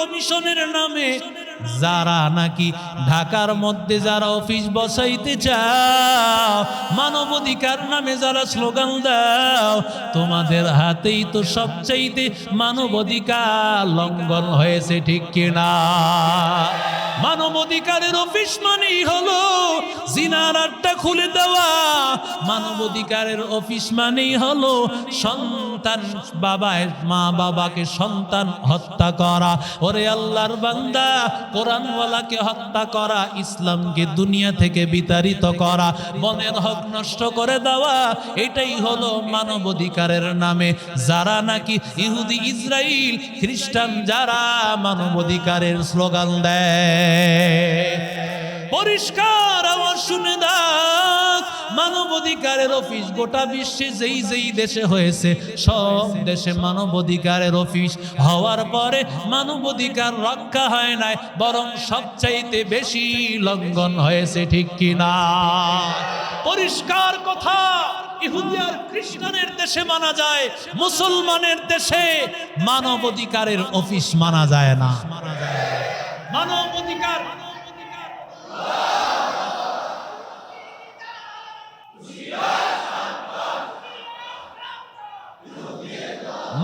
কমিশনের নামে। যারা নাকি ঢাকার মধ্যে যারা অফিস বসাইতে চাও মানব অধিকার নামে যারা স্লোগান দাও, তোমাদের হাতেই তো সবচাইতে মানবাধিকার লঙ্ঘন হয়েছে, ঠিক কিনা? মানবাধিকারের অফিস মানেই হলো আড্ডা খুলে দেওয়া। মানবাধিকারের অফিস মানেই হলো সন্তান বাবায়, মা বাবাকে সন্তান হত্যা করা। ওরে আল্লাহর বান্দা, কোরআনওয়ালাকে হত্যা করা, ইসলামকে দুনিয়া থেকে বিতাড়িত করা, বনের হক নষ্ট করে দেওয়া, এটাই হলো মানবাধিকারের নামে। যারা নাকি ইহুদি, ইসরাইল, খ্রিস্টান, যারা মানবাধিকারের স্লোগান দেয়। পরিষ্কার আমার শুনে দাও মানবাধিকারের অফিস গোটা বিশ্বে যেই যেই দেশে হয়েছে, সব দেশে মানবাধিকারের অফিস। হওয়ার পরে মানবাধিকার রক্ষা হয় নাই, বরং সবচাইতে বেশি লঙ্ঘন হয়েছে, ঠিক কিনা? পরিষ্কার কথা ইহুদি আর খ্রিস্টানের দেশে মানা যায়, মুসলমানের দেশে মানবাধিকারের অফিস মানা যায় না। মানবাধিকার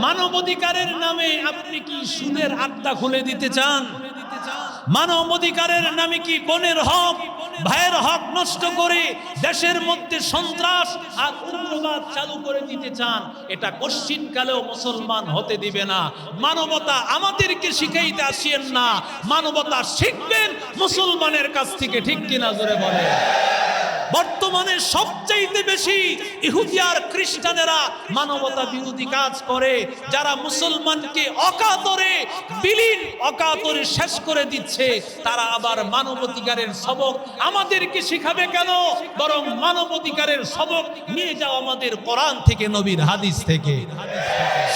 মানবাধিকারের নামে আপনি কি সুদের আড্ডা খুলে দিতে চান? মানব অধিকারের নামে কি বোনের হক? ভাইয়ের হক নষ্ট করে দেশের মধ্যে সন্ত্রাস আর উগ্রবাদ চালু করে দিতে চান, এটা কশ্চিনকালেও মুসলমান হতে দিবে না। মানবতা আমাদেরকে শিখাইতে আসিয়েন না, মানবতা শিখবেন মুসলমানের কাছ থেকে, ঠিক কিনা জোরে বলে বর্তমানে সবচাইতে বেশি ইহুদি আর খ্রিস্টানেরা মানবতা বিরোধী কাজ করে, যারা মুসলমানকে অকাতরে, বিলীন অকাতরে শেষ করে দিচ্ছে, তারা আবার মানবাধিকারের সবক আমাদেরকে শিখাবে কেন? বরং মানবাধিকারের সবক নিয়ে যাও আমাদের কোরআন থেকে, নবীর হাদিস থেকে।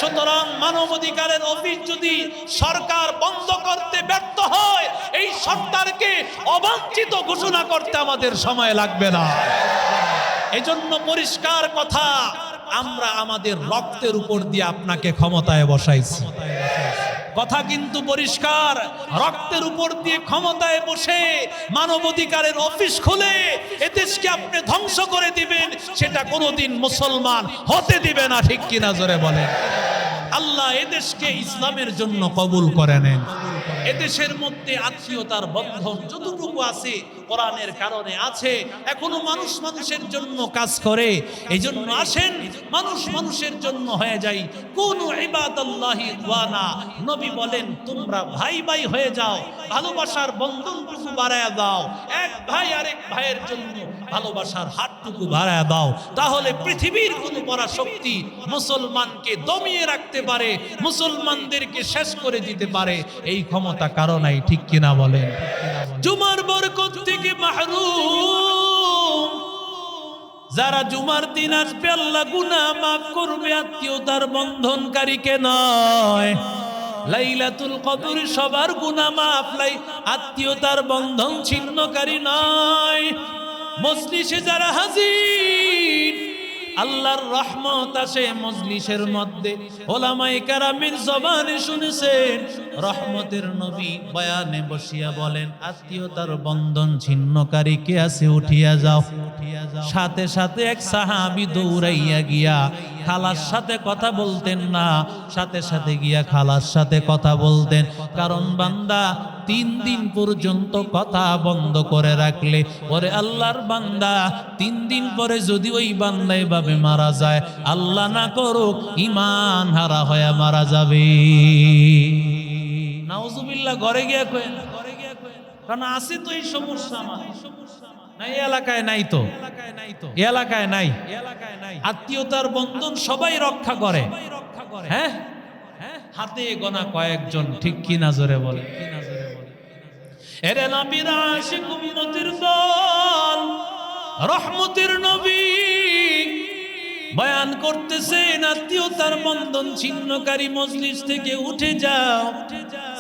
সুতরাং মানবাধিকারের অফিস যদি সরকার বন্ধ করতে ব্যর্থ হয়, এই সরকারকে অবাঞ্ছিত ঘোষণা করতে আমাদের সময় লাগবে না। এজন্য পরিষ্কার কথা, আমরা আমাদের রক্তের উপর দিয়ে আপনাকে ক্ষমতায় বসাইছি। কথা কিন্তু পরিষ্কার, রক্তের উপর দিয়ে ক্ষমতায় বসে মানবাধিকারের অফিস খুলে এদেশকে আপনি ধ্বংস করে দিবেন, সেটা কোনোদিন মুসলমান হতে দিবে না, ঠিক কিনা জোরে বলেন। আল্লাহ এদেশকে ইসলামের জন্য কবুল করে নেন। এদেশের মধ্যে আত্মীয়তার বন্ধন যতটুকু আছে কোরআনের কারণে আছে, এখনও মানুষ মানুষের জন্য কাজ করে। এই জন্য আসেন, মানুষ মানুষের জন্য হয়ে যাই। কোন ইবাদাল্লাহি ওয়ানা, নবী বলেন, তোমরা ভাই ভাই হয়ে যাও, ভালোবাসার বন্ধনটুকু বাড়ায় দাও। এক ভাই আরেক ভাইয়ের জন্য ভালোবাসার হাতটুকু বাড়ায় দাও। তাহলে পৃথিবীর কোন পরাশক্তি মুসলমানকে দমিয়ে রাখতে পারে, মুসলমানদেরকে শেষ করে দিতে পারে। এই ক্ষমতা কারণাই ঠিক কিনা বলেন? জুমার বরকত থেকে মাহরুম। যারা জুমার দিন আসবে, আল্লাহ গুনা মাফ করবে, আত্মীয়তার বন্ধনকারীকে নয়। লাইলাতুল কদর সবার গুনা মাফ লাই আত্মীয়তার বন্ধন ছিন্নকারী নয়। মজলিসে যারা হাজির, আল্লাহর রহমত আসে মজলিসের মধ্যে। ওলামাই কারামের জবানে শুনেছেন, রহমতের নবী বয়ানে বসিয়া বলেন, আত্মীয়তার বন্ধন ছিন্নকারী কে আছে? উঠিয়া যাও। সাথে সাথে এক সাহাবি দৌড়াইয়া গিয়া খালার সাথে কথা বলতেন না, সাথে সাথে গিয়া খালার সাথে কথা বলতেন। কারণ বান্দা তিন দিন পর্যন্ত কথা বন্ধ করে রাখলে, ওরে আল্লাহর বান্দা, তিন দিন পরে যদি ওই বান্দা এভাবে মারা যায়, আল্লাহ না করুক ইমান হারা হয়ে মারা যাবে। নাউজুবিল্লাহ, ঘরে গিয়া গিয়া কয়েন কারণ আছে তো এই সমস্যা আমার। না এই এলাকায় নাই তো। এলাকায় নাই। এলাকায় নাই আত্মীয়তার বন্ধন সবাই রক্ষা করে। হ্যাঁ? হাতে গোনা কয়েকজন ঠিক কি নজরে বলে? কি নজরে বলে এরে নবীর আশিক উম্মতের দল, রহমতের নবী বয়ান করতেছেন, আত্মীয়তার বন্ধন ছিন্নকারী মজলিস থেকে উঠে যাও।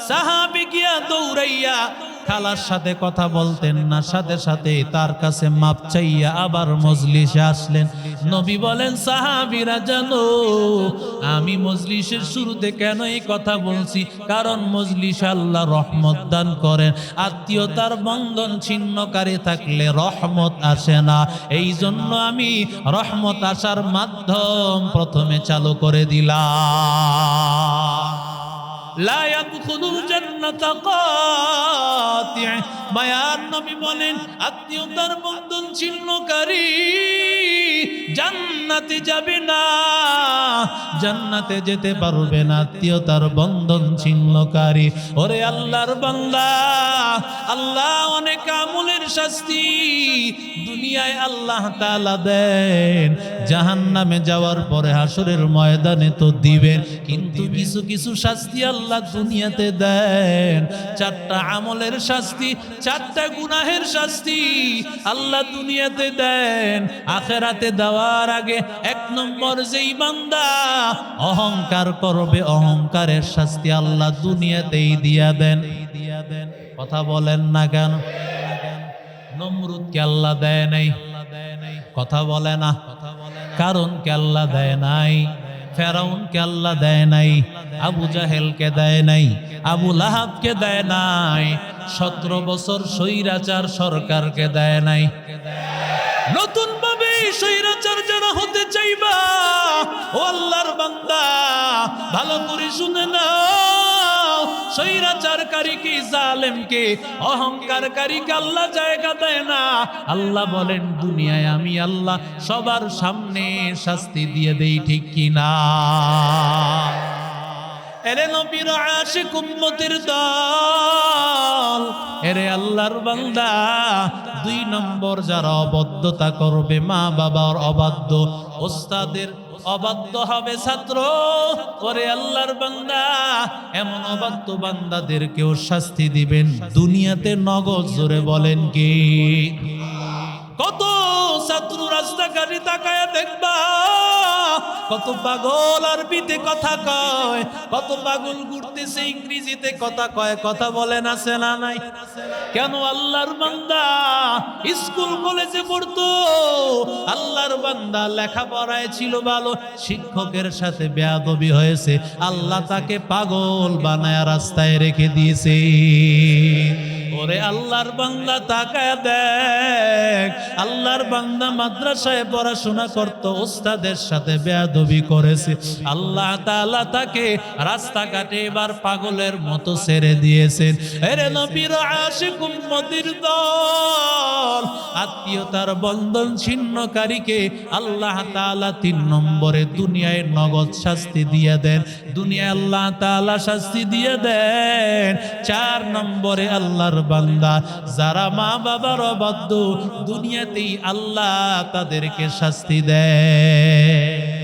সাহাবি গিয়া দৌড়াইয়া খালার সাথে কথা বলতেন না, সাথে সাথে তার কাছে মাপ চাইয়া আবার মজলিসে আসলেন। নবী বলেন, সাহাবিরা জানো, আমি মজলিসের শুরুতে কেন এই কথা বলছি? কারণ মজলিস আল্লাহ রহমত দান করেন। আত্মীয়তার বন্ধন ছিন্নকারী থাকলে রহমত আসে না। এই জন্য আমি রহমত আসার মাধ্যম প্রথমে চালু করে দিলাম। লা মায়ার নবী বলেন আত্মীয়তার বন্ধন ছিন্নকারী। জান্নাতে যাবে না, জান্নাতে যেতে পারবে না। আত্মীয়তার বন্ধন ছিন্নকারী। ওরে আল্লাহর বান্দা, আল্লাহ অনেক আমলের শাস্তি দুনিয়ায় আল্লাহ তাআলা দেন। জাহান্নামে যাওয়ার পরে হাসরের ময়দানে তো দিবেন, কিন্তু কিছু কিছু শাস্তি আল্লাহ দুনিয়াতে দেন। চারটা আমলের শাস্তি, চারটা গুনাহের শাস্তি আল্লাহ দুনিয়াতে দেন। আখেরাতে দেওয়ার আগে এক নম্বর যেই বান্দা, অহংকার করবে, অহংকারের শাস্তি আল্লাহ দুনিয়াতেই দিয়া দেন। কথা বলেন না কেন? নমরুদকে আল্লাহ দেয় নাই। কথা বলে না। কারণ কে আল্লাহ দেয় নাই। ফেরাউন কে আল্লাহ দেয় নাই। আবু জাহেলকে দেয় নাই। আবু লাহাবকে দেয় নাই। সতেরো বছর স্বৈরাচার সরকারকে দেয় নাই। নতুন যারা হতে চাইবা। ও আল্লাহর বান্দা, ভালো করে শুনে আল্লাহ জায়গা না। আল্লাহ বলেন, দুনিয়ায় আমি আল্লাহ সবার সামনে শাস্তি দিয়ে দেই, ঠিক কিনা এরে নবীর আশিক উম্মতের দল, এরে আল্লাহর বান্দা, দুই নম্বর যারা অবদ্ধতা করবে, মা বাবার অবাধ্য, ওস্তাদের অবাধ্য হবে ছাত্র। ওরে আল্লাহর বান্দা, এমন অবাধ্য বান্দাদেরকেও শাস্তি দিবেন। দুনিয়াতে নগদ জোরে বলেন কি? কত ছাত্র রাস্তাঘাটে তাকায় দেখবা, কত পাগল আরবিতে কথা কয়, কত পাগল ঘুরতেছে ইংরেজিতে কথা কয়, কথা বলে না না নাই। কেন আল্লাহর বান্দা স্কুল, কলেজে পড়তো? আল্লাহর বান্দা লেখাপড়ায় ছিল ভালো, শিক্ষকের সাথে বেয়াদবি হয়েছে। আল্লাহ তাকে পাগল বানায় রাস্তায় রেখে দিয়েছে। ওরে আল্লাহর বান্দা তাকায় দেখ। আল্লাহর বান্দা মাদ্রাসায় পড়াশোনা করত, ওস্তাদের সাথে বেয়াদবি করেছে। আল্লাহ তাআলা তাকে রাস্তাঘাটে এবার পাগলের মতো ছেড়ে দিয়েছেন। এরে নবীর আশিক দল, আত্মীয়তার বন্ধন ছিন্নকারীকে আল্লাহ তাআলা তিন নম্বরে দুনিয়ায় নগদ শাস্তি দিয়ে দেন। দুনিয়ায় আল্লাহ তাআলা শাস্তি দিয়ে দেন। চার নম্বরে আল্লাহর বান্দা, যারা মা বাবার অবাধ্য, দুনিয়াতেই আল্লাহ তাদেরকে শাস্তি দেয়।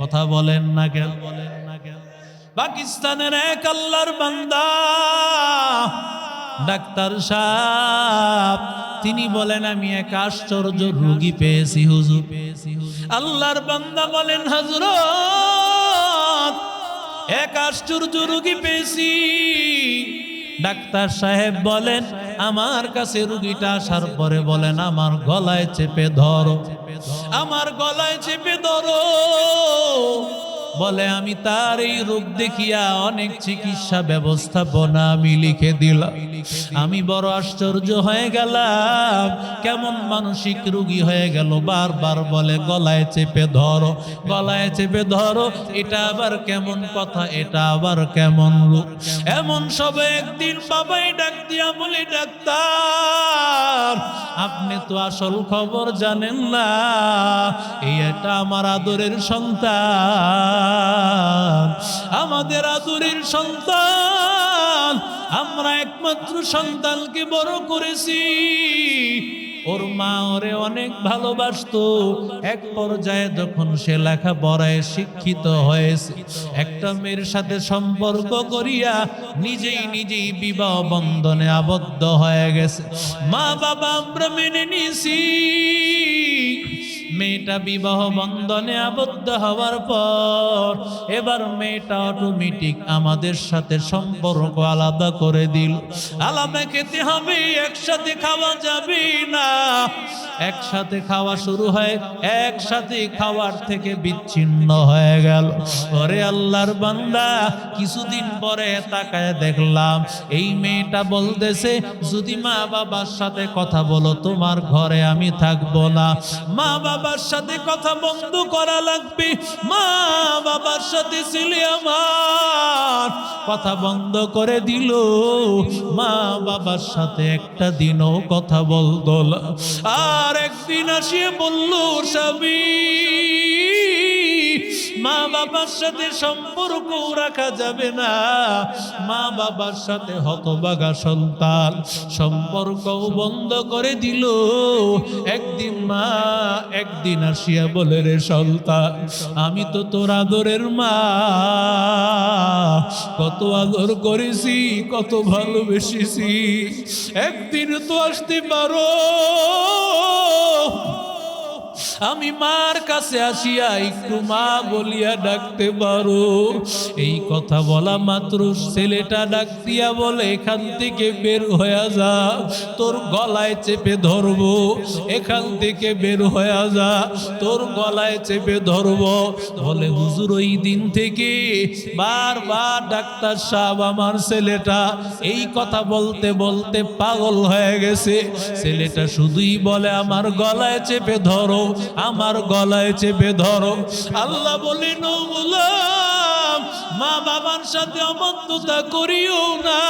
কথা বলেন না কেন? বলেন না কেন পাকিস্তানের এক আল্লাহর বান্দা, ডাক্তার সাহেব, তিনি বলেন, আমি এক আশ্চর্য রোগী পেয়েছি, হুজুর। আল্লাহর বান্দা বলেন হজরত এক আশ্চর্য রোগী পেয়েছি। ডাক্তার সাহেব বলেন আমার কাছে রুগীটা আসার পরে বলেন আমার গলায় চেপে ধরো। আমার গলায় চেপে ধরো। বলে, আমি তার এই রোগ দেখিয়া অনেক চিকিৎসা ব্যবস্থাপনা আমি লিখে দিলাম। আমি বড় আশ্চর্য হয়ে গেলাম। কেমন মানসিক রুগী হয়ে গেল। বারবার বলে, গলায় চেপে ধরো, গলায় চেপে ধরো, এটা আবার কেমন কথা, এটা আবার কেমন রূপ এমন সব একদিন বাবাই ডাক দিয়া বলে, ডাক্তার, আপনি তো আসল খবর জানেন না। এটা আমার আদরের সন্তান। আমাদের আদরের সন্তান, আমরা একমাত্র সন্তানকে বড় করেছি। ওর মা ওরে অনেক ভালোবাসতো। এক পর্যায়ে যখন সে লেখাপড়ায় শিক্ষিত হয়েছে, একটা মেয়ের সাথে সম্পর্ক করিয়া নিজেই নিজেই বিবাহ বন্ধনে আবদ্ধ হয়ে গেছে। মা বাবা আমরা মেনে নিয়েছি। মেয়েটা বিবাহ বন্ধনে আবদ্ধ হওয়ার পর এবার মেয়েটা অটোমেটিক আমাদের সাথে সম্পর্ক আলাদা করে দিল। আলাদা খেতে হবে, একসাথে খাওয়া যাবে না। একসাথে খাওয়া শুরু হয়, একসাথে খাওয়ার থেকে বিচ্ছিন্ন হয়ে গেল। ওরে আল্লাহর বান্দা, কিছুদিন পরে তাকায় দেখলাম, এই মেয়েটা বলতেছে, যদি মা বাবার সাথে কথা বলো, তোমার ঘরে আমি থাকব না। মা বাবার সাথে কথা বন্ধ করা লাগবে। মা বাবার সাথে ছেলে আমার কথা বন্ধ করে দিল। মা বাবার সাথে একটা দিনও কথা বলতো আর একদিন আসিয়ে বলল, স্বামী মা বাবার সাথে সম্পর্ক রাখা যাবে না। মা বাবার সাথে হতবাগা সন্তান সম্পর্ক বন্ধ করে দিল। একদিন মা একদিন আসিয়া বলে, রে সন্তান, আমি তো তোর আদরের মা। কত আদর করেছি, কত ভালোবেসেছি। একদিন তো আসতে পারো। আমি মার কাছে আসিয়া একটু মা বলিয়া ডাকতে পারো। এই কথা বলা মাত্র ছেলেটা ডাক দিয়া বলে এখান থেকে বের হয়ে যা, তোর গলায় চেপে ধরবো। এখান থেকে বের হয়ে যা, তোর গলায় চেপে ধরবো। বলে, হুজুর, ওই দিন থেকে বারবার ডাক্তার সাহেব আমার ছেলেটা এই কথা বলতে বলতে পাগল হয়ে গেছে। ছেলেটা শুধুই বলে, আমার গলায় চেপে ধরো আমার গলায় চেপে ধরো আল্লাহ বলে মা বাবার সাথে অবদ্ধতা করিও না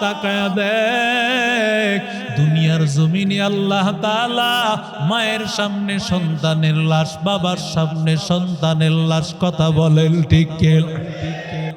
তাকায়া দেখ, দুনিয়ার জমিনে আল্লাহ তালা মায়ের সামনে সন্তানের লাশ, বাবার সামনে সন্তানের লাশ কথা বলেন ঠিক?